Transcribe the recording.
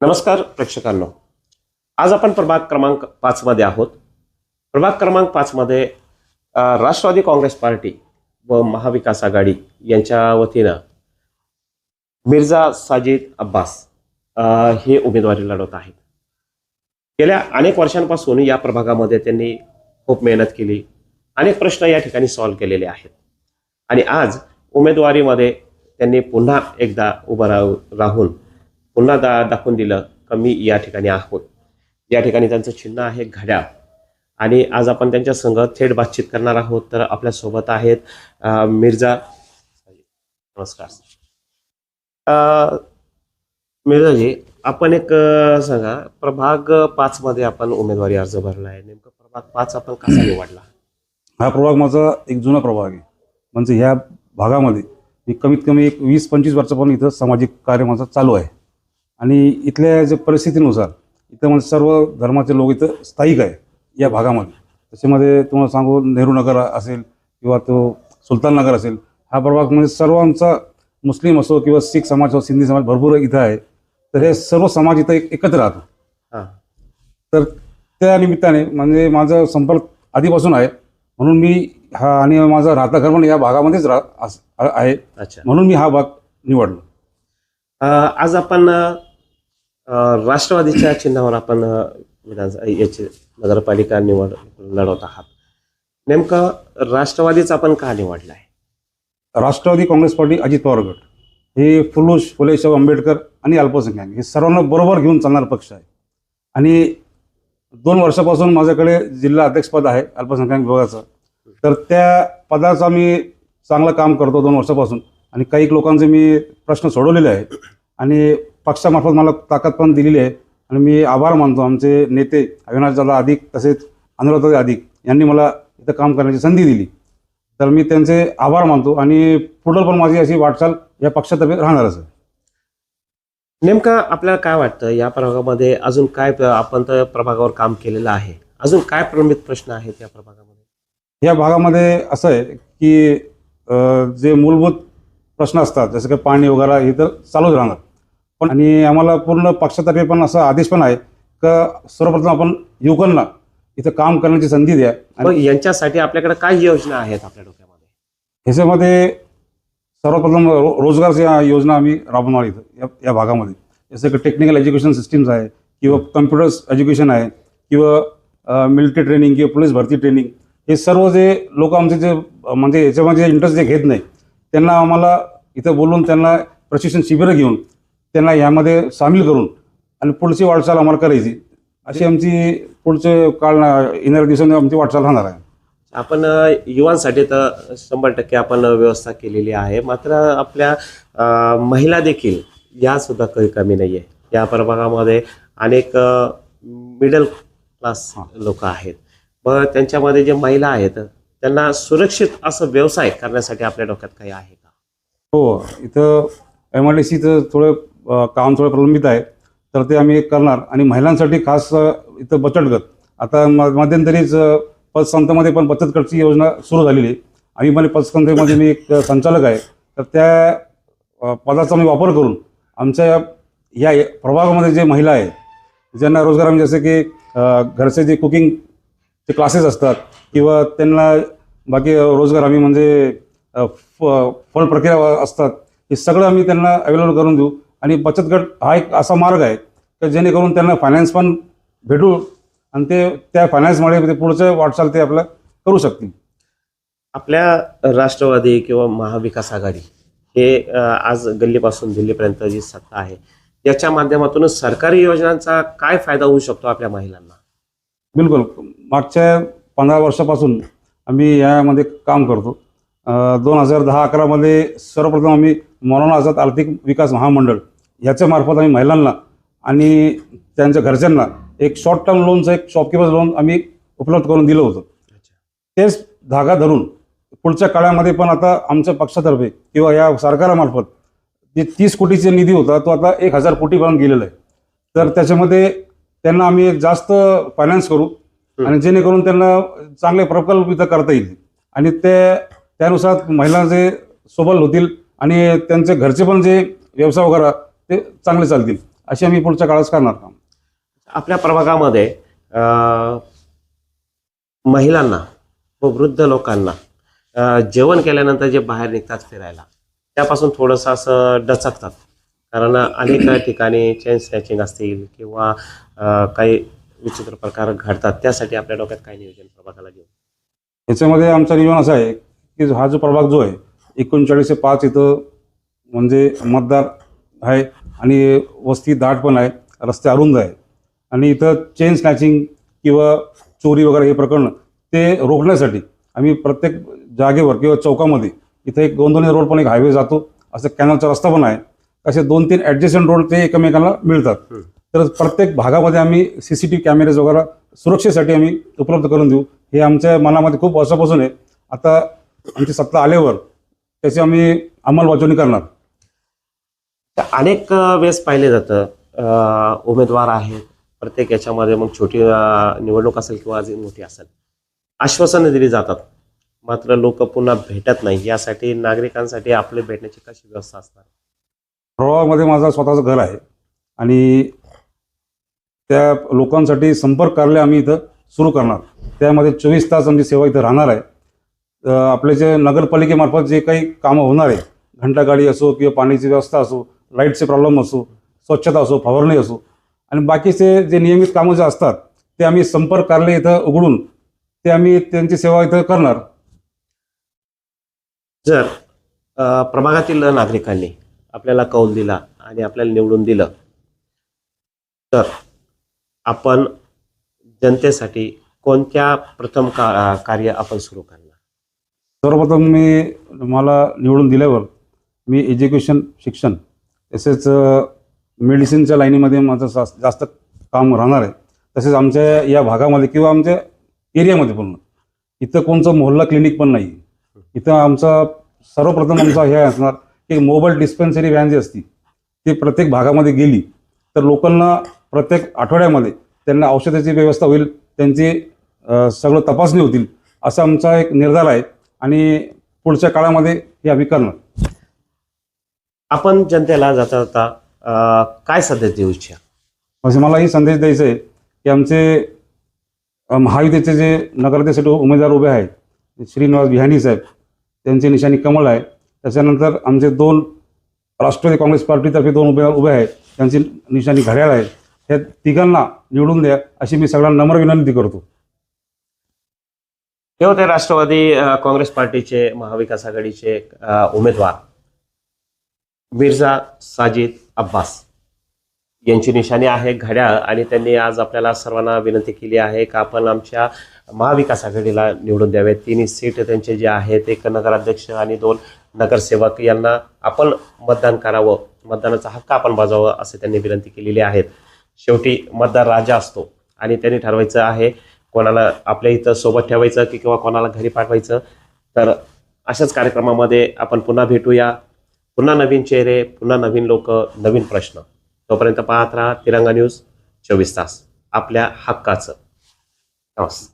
नमस्कार प्रेक्षकांनो. आज आपण प्रभाग क्रमांक पाचमध्ये आहोत. प्रभाग क्रमांक पाचमध्ये राष्ट्रवादी काँग्रेस पार्टी व महाविकास आघाडी यांच्या वतीनं मिर्झा साजिद अब्बास अ, हे उमेदवारी लढवत आहेत. गेल्या अनेक वर्षांपासून या प्रभागामध्ये त्यांनी खूप मेहनत केली अनेक प्रश्न या ठिकाणी सॉल्व्ह केलेले आहेत. आणि आज उमेदवारीमध्ये त्यांनी पुन्हा एकदा उभं राहू राहून पुन्हा दा दाखवून दिलं का मी या ठिकाणी आहोत. या ठिकाणी त्यांचं चिन्ह आहे घड्याळ. आणि आज आपण त्यांच्या संघ थेट बातचीत करणार आहोत. तर आपल्यासोबत आहेत मिर्झा नमस्कार. मिर्झाजी आपण एक सांगा प्रभाग पाच मध्ये आपण उमेदवारी अर्ज भरला आहे नेमकं प्रभाग पाच आपण कसा निवडला? हा प्रभाग माझा एक जुना प्रभाग आहे. म्हणजे ह्या भागामध्ये मी कमीत कमी एक वीस पंचवीस वर्षापासून इथं सामाजिक कार्य माझं चालू आहे. आणि इथल्या ज्या परिस्थितीनुसार इथं म्हणजे सर्व धर्माचे लोक इथं स्थायिक आहे या भागामध्ये. त्याच्यामध्ये तुम्हाला सांगू नेहरू नगर असेल किंवा तो सुलतान नगर असेल हा प्रभाग म्हणजे सर्वांचा मुस्लिम असो किंवा शीख समाज असो सिंधी समाज भरपूर इथं आहे. तर हे सर्व समाज इथं एक एकत्र राहतो. हा. तर त्या निमित्ताने म्हणजे माझा संपर्क आधीपासून आहे. म्हणून मी हा आणि माझं राहता घर पण या भागामध्येच राह अस- आहे. अच्छा. म्हणून मी हा भाग निवडलो. आज आपण राष्ट्रवादीच्या चिन्हावर आपण अं, विधानसभा याची नगरपालिका निवड लढवत आहात. नेमकं राष्ट्रवादीच आपण का निवडलाय राष्ट्रवादी काँग्रेस पार्टी अजित पवार गट. हे फुलुश फुले आंबेडकर आणि अल्पसंख्याक हे सर्वांना बरोबर घेऊन चालणारा पक्ष आहे. आणि दोन वर्षापासून माझ्याकडे जिल्हा अध्यक्षपद आहे अल्पसंख्याक विभागाचं. तर त्या पदाचा मी चांगलं काम करतो दोन वर्षापासून. आणि काही लोकांचे मी प्रश्न सोडवलेले आहेत. आणि पक्षामार्फत मला ताकद पण दिलेली आहे. आणि मी आभार मानतो आमचे नेते अविनाश दादा अधिक तसेच अनुराधा अधिक यांनी मला इथं काम करण्याची संधी दिली. तर मी त्यांचे आभार मानतो आणि पुढं पण माझी अशी वाटचाल या पक्षातर्फे राहणारच आहे. नेमकं आपल्याला काय वाटतं? या प्रभागामध्ये अजून काय आपण तर प्रभागावर काम केलेलं आहे? अजून काय प्रलंबित प्रश्न आहेत या प्रभागामध्ये? या भागामध्ये असं आहे की जे मूलभूत प्रश्न असतात जसं की पाणी वगैरे हे तर चालूच राहणार. पण आणि आम्हाला पूर्ण पक्षातर्फे पण असा आदेश पण आहे का सर्वप्रथम आपण युवकांना इथं काम करण्याची संधी द्या. आणि यांच्यासाठी आपल्याकडे काय योजना आहेत आपल्या डोक्यामध्ये? ह्याच्यामध्ये सर्वप्रथम रो रोजगारची या योजना आम्ही राबवणार इथं या या भागामध्ये. जसं की टेक्निकल एज्युकेशन सिस्टीम्स आहे किंवा कम्प्युटर्स एज्युकेशन आहे किंवा मिलिटरी ट्रेनिंग किंवा पोलीस भरती ट्रेनिंग हे सर्व जे लोक आमचे जे अं, म्हणजे याच्यामध्ये इंटरेस्ट जे घेत नाही त्यांना आम्हाला इथं बोलून त्यांना प्रशिक्षण शिबिरं घेऊन त्यांना यामध्ये सामील करून आणि पुढची वाटचाल आम्हाला करायची. अशी आमची पुढचे काळ येणाऱ्या दिवसांनी आमची वाटचाल राहणार आहे. आपण युवांसाठी तर शंभर टक्के आपण व्यवस्था केलेली आहे. मात्र आपल्या महिला देखील या सुद्धा काही कमी नाही आहे या प्रभागामध्ये अनेक मिडल क्लास. लोक आहेत. मग त्यांच्यामध्ये जे महिला आहेत त्यांना सुरक्षित असं व्यवसाय करण्यासाठी आपल्या डोक्यात काही आहे का? हो इथं एम आय डी सीचं थोडं काम थोडं प्रलंबित आहे तर ते आम्ही करणार. आणि महिलांसाठी खास इथं बचत गट. आता मध्यंतरीच अ, पण बचत गटची योजना सुरू झालेली आहे. आम्ही मला पतसंस्थेमध्ये मी एक संचालक आहे. तर त्या पदाचा मी वापर करून आमच्या या प्रभागामध्ये जे महिला आहे ज्यांना रोजगार म्हणजे जसे की घरचे जे कुकिंग ते क्लासेस असतात किंवा त्यांना बाकी रोजगार आम्ही म्हणजे फ- फळ प्रक्रिया असतात हे सगळं आम्ही त्यांना अवेलेबल करून देऊ. आणि बचत गट हा एक असा मार्ग आहे की जेणेकरून त्यांना फायनान्स पण भेटू आणि ते त्या फायनान्समुळे ते पुढचं वाटचाल ते आपलं करू शकतील. आपल्या राष्ट्रवादी किंवा महाविकास आघाडी हे आज गल्लीपासून दिल्लीपर्यंत जी सत्ता आहे याच्या माध्यमातून सरकारी योजनांचा काय फायदा होऊ शकतो आपल्या महिलांना? बिलकुल. मागच्या पंधरा वर्षापासून आम्ही यामध्ये काम करतो. दोन हजार दहा अकरामध्ये सर्वप्रथम आम्ही मौलाना आझाद आर्थिक विकास महामंडळ याच्यामार्फत आम्ही महिलांना आणि त्यांच्या घरच्यांना एक शॉर्ट टर्म लोनचं एक शॉपकीपर लोन आम्ही उपलब्ध करून दिलं होतं. तेच धागा धरून पुढच्या काळामध्ये पण आता आमच्या पक्षातर्फे किंवा या सरकारामार्फत जे तीस कोटीचा निधी होता तो आता एक हजार कोटीपर्यंत गेलेला आहे. तर त्याच्यामध्ये त्यांना आम्ही जास्त फायनान्स करू आणि जेणेकरून त्यांना चांगले प्रकल्प इथं करता येईल. आणि ते त्यानुसार महिला जे सोबल होतील आणि त्यांचे घरचे पण जे व्यवसाय वगैरे ते चांगले चालतील. अशी आम्ही पुढच्या काळात करणार काम आपल्या प्रभागामध्ये महिलांना व वृद्ध लोकांना जेवण केल्यानंतर जे बाहेर निघतात फिरायला त्यापासून थोडंसं असं डचकतात. कारण अनेक ठिकाणी चेन स्नॅचिंग असतील किंवा काही विचित्र प्रकार घडतात त्यासाठी आपल्या डोक्यात काय नियोजन प्रभागाला घेऊन. याच्यामध्ये आमचं नियोजन असं आहे की हा जो प्रभाग जो आहे एकोणचाळीस ते पाच इथं म्हणजे मतदार आहे आणि वस्ती दाट पण आहे रस्ते अरुंद आहे. आणि इथं चेन स्नॅचिंग किंवा चोरी वगैरे हे प्रकरण ते रोखण्यासाठी आम्ही प्रत्येक जागेवर किंवा चौकामध्ये इथं एक दोन दोन्ही रोड पण एक हायवे जातो असं कॅनलचा रस्ता पण आहे. असे दोन तीन ॲडजस्टंट रोड ते एकमेकांना मिळतात. तर प्रत्येक भागामध्ये आम्ही C C T V cameras वगैरे सुरक्षेसाठी आम्ही उपलब्ध करून देऊ. हे आमच्या मनामध्ये खूप वर्षापासून आहे. आता आमची सत्ता आल्यावर त्याची आम्ही अंमलबजावणी करणार. अनेक वेळेस पाहिले जातं उमेदवार आहेत प्रत्येक याच्यामध्ये मग छोटी निवडणूक असेल किंवा अजून मोठी असेल आश्वासनं दिली जातात. मात्र लोक पुन्हा भेटत नाही. यासाठी नागरिकांसाठी आपले भेटण्याची कशी व्यवस्था असणार? प्रवाहामध्ये माझं स्वतःचं घर आहे आणि त्या लोकांसाठी संपर्क कार्यालय आम्ही इथं सुरू करणार. त्यामध्ये चोवीस तास आमची सेवा इथं राहणार आहे. आपले जे नगरपालिकेमार्फत जे काही कामं होणार आहे घंटागाडी असो किंवा पाण्याची व्यवस्था असो लाईटचे प्रॉब्लेम असो स्वच्छता असो फवारणी असो आणि बाकीचे जे नियमित कामं जे असतात ते आम्ही संपर्क कार्यालय इथं उघडून ते आम्ही त्यांची सेवा इथं करणार. जर अ, प्रभागातील नागरिकांनी आपल्याला कौल दिला आणि आपल्याला निवडून दिलं तर आपण जनतेसाठी कोणत्या प्रथम का कार्य आपण सुरू करणार? सर्वप्रथम मी मला निवडून दिल्यावर मी एज्युकेशन शिक्षण तसेच मेडिसिनच्या लाईनीमध्ये माझं जास- जास्त काम राहणार आहे. तसेच आमच्या या भागामध्ये किंवा आमच्या एरियामध्ये पूर्ण इथं कोणचं मोहल्ला क्लिनिक पण नाही. इथं आमचा सर्वप्रथम आमचा हे असणार की मोबाईल डिस्पेन्सरी व्हॅन जी असती ती प्रत्येक भागामध्ये गेली तर लोकांना प्रत्येक आठवड्यामध्ये त्यांना औषधाची व्यवस्था होईल त्यांची सगळं तपासणी होतील असा आमचा एक निर्धार आहे. आणि पुढच्या काळामध्ये हे आम्ही करणार. आपण जनतेला जाता जाता अ, काय संदेश देऊ इच्छा म्हणजे मला ही संदेश द्यायचा आहे की आमचे अ, महायुतीचे जे नगराध्यक्षासाठी उमेदवार उभे आहेत श्रीनिवास बिहाणी साहेब त्यांची निशाणी कमळ आहे. त्याच्यानंतर आमचे दोन राष्ट्रवादी काँग्रेस पार्टीतर्फे दोन उमेदवार उभे आहेत त्यांची निशाणी घड्याळ आहे. ह्या तिघांना निवडून द्या अशी मी सगळ्यांना नम्र विनंती करतो. ते होते राष्ट्रवादी काँग्रेस पार्टीचे महाविकास आघाडीचे उमेदवार. मिर्झा साजिद अब्बास. यांची निशाणी आहे घड्याळ आणि त्यांनी आज आपल्याला सर्वांना विनंती केली आहे का आपण आमच्या महाविकास आघाडीला निवडून द्यावे तिन्ही सीट त्यांचे जे आहेत एक नगराध्यक्ष आणि दोन नगरसेवक यांना आपण मतदान करावं. मतदानाचा हक्क आपण बजावं असे त्यांनी विनंती केलेली आहेत. शेवटी मतदार राजा असतो आणि त्यांनी ठरवायचं आहे कोणाला आपल्या इथं सोबत ठेवायचं की किंवा कोणाला घरी पाठवायचं? तर अशाच कार्यक्रमामध्ये आपण पुन्हा भेटूया. पुन्हा नवीन चेहरे पुन्हा नवीन लोक नवीन प्रश्न. तोपर्यंत पाहत राहा तिरंगा न्यूज चोवीस तास. आपल्या हक्काचं. नमस्कार.